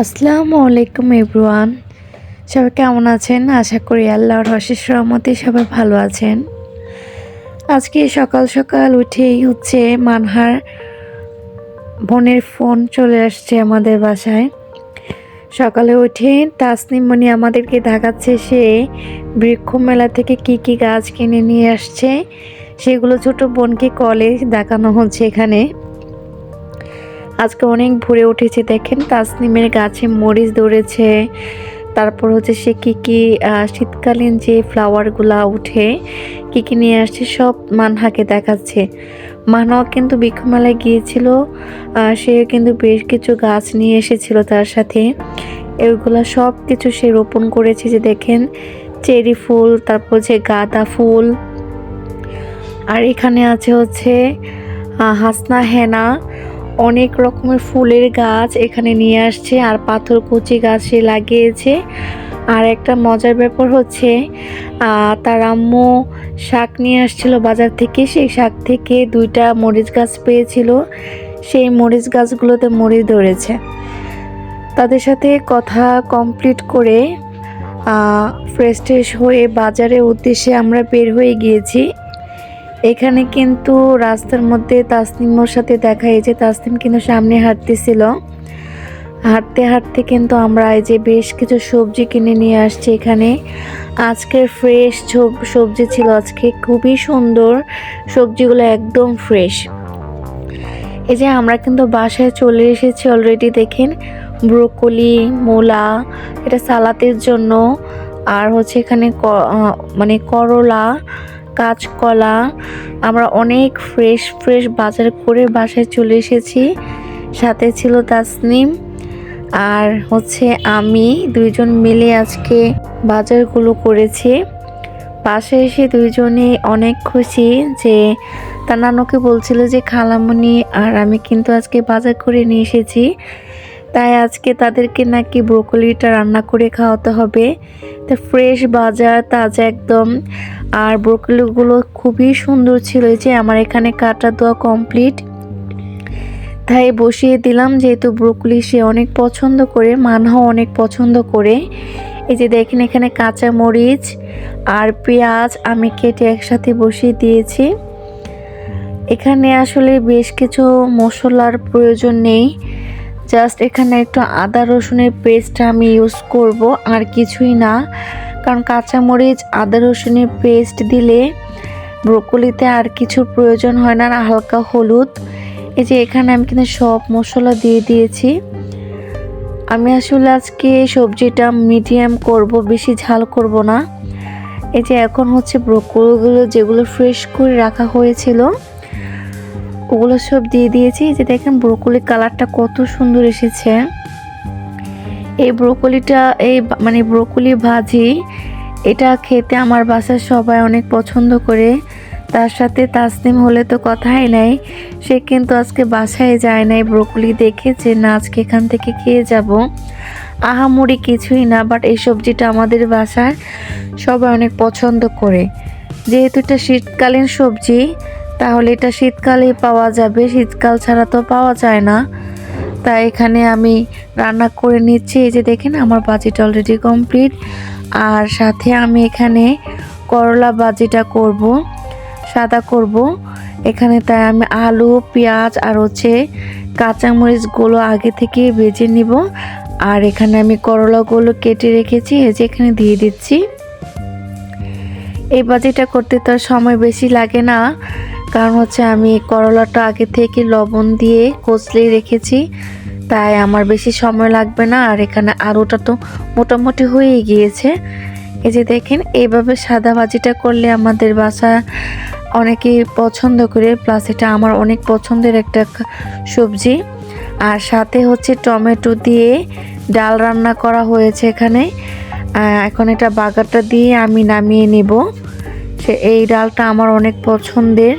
আসসালামু আলাইকুম এভরিওয়ান। সবাই কেমন আছেন? আশা করি আল্লাহর অশেষ রহমতে সবাই ভালো আছেন। আজকে সকাল সকাল উঠেই হচ্ছে মানহার বোনের ফোন চলে আসছে আমাদের বাসায়। সকালে উঠে তাসনিম মনি আমাদেরকে দেখাচ্ছে সে বৃক্ষ মেলা থেকে কি কি গাছ কিনে নিয়ে আসছে। সেগুলো ছোট বোনকে কলে দেখানো হচ্ছে এখানে। আজকে অনেক ভরে উঠেছে, দেখেন তাসনিমের গাছে মরিচ ধরেছে। তারপর হচ্ছে সে কী কী শীতকালীন যে ফ্লাওয়ারগুলা উঠে, কী কী নিয়ে আসছে সব মানহাকে দেখাচ্ছে। মানহাও কিন্তু বৃক্ষমেলায় গিয়েছিল সে কিন্তু বেশ কিছু গাছ নিয়ে এসেছিল তার সাথে। এগুলা সব কিছু সে রোপণ করেছে যে দেখেন, চেরি ফুল, তারপর হচ্ছে গাঁদা ফুল। আর এখানে আছে হচ্ছে হাসনা হেনা। অনেক রকমের ফুলের গাছ এখানে নিয়ে আসছে, আর পাথর কুচি গাছ লাগিয়েছে। আর একটা মজার ব্যাপার হচ্ছে তার আম্মু শাক নিয়ে আসছিল বাজার থেকে, সেই শাক থেকে দুইটা মরিচ গাছ পেয়েছিল। সেই মরিচ গাছগুলোতে মরিচ ধরেছে। তাদের সাথে কথা কমপ্লিট করে ফ্রেশ ট্রেশ হয়ে বাজারের উদ্দেশ্যে আমরা বের হয়ে গিয়েছি। এখানে কিন্তু রাস্তার মধ্যে তাসনিমোর সাথে দেখা যে তাসনিম কিন্তু সামনে হাঁটতেছিল। হাঁটতে হাঁটতে কিন্তু আমরা এই যে বেশ কিছু সবজি কিনে নিয়ে আসছি এখানে। আজকের ফ্রেশ সবজি ছিল আজকে, খুবই সুন্দর সবজিগুলো একদম ফ্রেশ এই যে আমরা কিন্তু বাসায় চলে এসেছি অলরেডি দেখেন ব্রোকলি, মূলা, এটা সালাতের জন্য। আর হচ্ছে এখানে মানে করলা কাঁচকলা, আমরা অনেক ফ্রেশ ফ্রেশ বাজার করে বাসায় চলে এসেছি। সাথে ছিল তাসনিম আর হচ্ছে আমি, দুইজন মিলে আজকে বাজারগুলো করেছি। বাসায় এসে দুইজনে অনেক খুশি যে তার নানুকে বলছিল যে খালামণি আর আমি কিন্তু আজকে বাজার করে নিয়ে এসেছি। তাই আজকে তাদেরকে নাকি ব্রোকলিটা রান্না করে খাওয়াতে হবে। তো ফ্রেশ বাজার, তাজা একদম। আর ব্রোকলিগুলো খুবই সুন্দর ছিল যে আমার এখানে কাটা দেওয়া কমপ্লিট। তাই বসিয়ে দিলাম, যেহেতু ব্রোকলি সে অনেক পছন্দ করে, মানহাও অনেক পছন্দ করে। এই যে দেখেন এখানে কাঁচা মরিচ আর পেঁয়াজ আমি কেটে একসাথে বসিয়ে দিয়েছি। এখানে আসলে বেশ কিছু মশলার প্রয়োজন নেই। জাস্ট এখানে একটু আদা রসুনের পেস্ট আমি ইউজ করব, আর কিছুই না। কারণ কাঁচামরিচ, আদা রসুনের পেস্ট দিলে ব্রোকলিতে আর কিছু প্রয়োজন হয় না, আর হালকা হলুদ। এই যে এখানে আমি কিন্তু সব মশলা দিয়ে দিয়েছি। আমি আসলে আজকে সবজিটা মিডিয়াম করব, বেশি ঝাল করব না। এই যে এখন হচ্ছে ব্রোকলিগুলো যেগুলো ফ্রেশ করে রাখা হয়েছিল ওগুলো সব দিয়ে দিয়েছি। যে দেখেন ব্রোকলি কালারটা কত সুন্দর এসেছে। এই ব্রোকলিটা এই মানে ব্রোকলি ভাজি, এটা খেতে আমার বাসার সবাই অনেক পছন্দ করে। তার সাথে তাসনিম হলে তো কথাই নাই। সে কিন্তু আজকে বাসায় যায় নাই ব্রোকলি দেখে যে, না, আজকে এখান থেকে খেয়ে যাব। আহামরি কিছুই না বাট এই সবজিটা আমাদের বাসার সবাই অনেক পছন্দ করে। যেহেতু এটা শীতকালীন সবজি তাহলে এটা শীতকালে পাওয়া যাবে। শীতকাল ছাড়া তো পাওয়া যায় না। তাই এখানে আমি রান্না করে নিচ্ছি। এই যে দেখেন, আমার বাজিটা অলরেডি কমপ্লিট আর সাথে আমি এখানে করলা বাজিটা করব, সাদা করব। এখানে তাই আমি আলু, পেঁয়াজ আর হচ্ছে কাঁচামরিচগুলো আগে থেকে ভেজে নিব। আর এখানে আমি করলাগুলো কেটে রেখেছি। এই যে এখানে দিয়ে দিচ্ছি। এই বাজিটা করতে তো সময় বেশি লাগে না। কারণ হচ্ছে আমি করলাটা আগে থেকে লবণ দিয়ে কচলে রেখেছি। তাই আমার বেশি সময় লাগবে না, আর এখানে আলুটা তো মোটামুটি হয়েই গিয়েছে। এই যে দেখেন এইভাবে সাদা ভাজিটা করলে আমাদের বাসা অনেকেই পছন্দ করে প্লাস এটা আমার অনেক পছন্দের একটা সবজি। আর সাথে হচ্ছে টমেটো দিয়ে ডাল রান্না করা হয়েছে এখানে। এখন এটা বাগারটা দিয়ে আমি নামিয়ে নেব। সে, এই ডালটা আমার অনেক পছন্দের।